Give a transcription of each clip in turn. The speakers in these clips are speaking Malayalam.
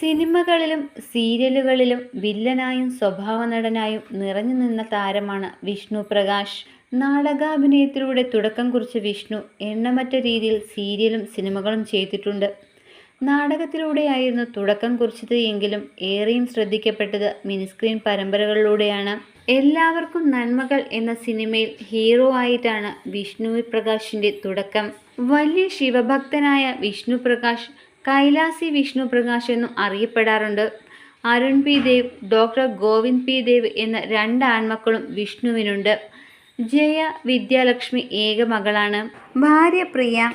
സിനിമകളിലും സീരിയലുകളിലും വില്ലനായും സ്വഭാവ നടനായും നിറഞ്ഞു നിന്ന താരമാണ് വിഷ്ണു പ്രകാശ്. നാടകാഭിനയത്തിലൂടെ തുടക്കം കുറിച്ച വിഷ്ണു എണ്ണമറ്റ രീതിയിൽ സീരിയലും സിനിമകളും ചെയ്തിട്ടുണ്ട്. നാടകത്തിലൂടെയായിരുന്നു തുടക്കം കുറിച്ചത് എങ്കിലും ഏറെയും ശ്രദ്ധിക്കപ്പെട്ടത് മിനിസ്ക്രീൻ പരമ്പരകളിലൂടെയാണ്. എല്ലാവർക്കും നന്മകൾ എന്ന സിനിമയിൽ ഹീറോ ആയിട്ടാണ് വിഷ്ണു പ്രകാശിന്റെ തുടക്കം. വലിയ ശിവഭക്തനായ വിഷ്ണു പ്രകാശ് കൈലാസി വിഷ്ണു പ്രകാശ് എന്നും അറിയപ്പെടാറുണ്ട്. Arun P Dev doctor Govind P Dev എന്ന രണ്ട് ആൺമക്കളും വിഷ്ണുവിനുണ്ട്. ജയ വിദ്യാലക്ഷ്മി ഏക മകളാണ്. ഭാര്യ പ്രിയ.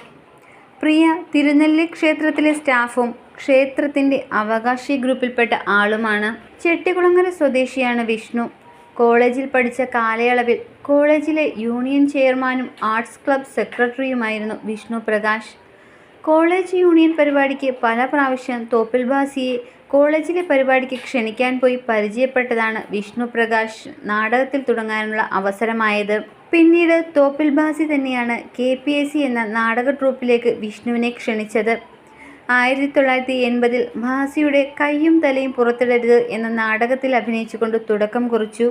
പ്രിയ തിരുനെല്ലി ക്ഷേത്രത്തിലെ സ്റ്റാഫും ക്ഷേത്രത്തിന്റെ അവകാശി ഗ്രൂപ്പിൽപ്പെട്ട ആളുമാണ്. ചെട്ടികുളങ്ങര സ്വദേശിയാണ് വിഷ്ണു. കോളേജിൽ പഠിച്ച കാലയളവിൽ കോളേജിലെ യൂണിയൻ ചെയർമാനും ആർട്സ് ക്ലബ് സെക്രട്ടറിയുമായിരുന്നു വിഷ്ണു പ്രകാശ്. കോളേജ് യൂണിയൻ പരിപാടിക്ക് പല പ്രാവശ്യം തോപ്പിൽ കോളേജിലെ പരിപാടിക്ക് ക്ഷണിക്കാൻ പോയി പരിചയപ്പെട്ടതാണ് വിഷ്ണു പ്രകാശ്. നാടകത്തിൽ തുടങ്ങാനുള്ള അവസരമായത്. പിന്നീട് തോപ്പിൽ ബാസി തന്നെയാണ് കെ പി എസ് സി എന്ന നാടക ട്രൂപ്പിലേക്ക് വിഷ്ണുവിനെ ക്ഷണിച്ചത്. ആയിരത്തി തൊള്ളായിരത്തി എൺപതിൽ ഭാസിയുടെ കയ്യും തലയും പുറത്തിടരുത് എന്ന നാടകത്തിൽ അഭിനയിച്ചുകൊണ്ട് തുടക്കം കുറിച്ചു.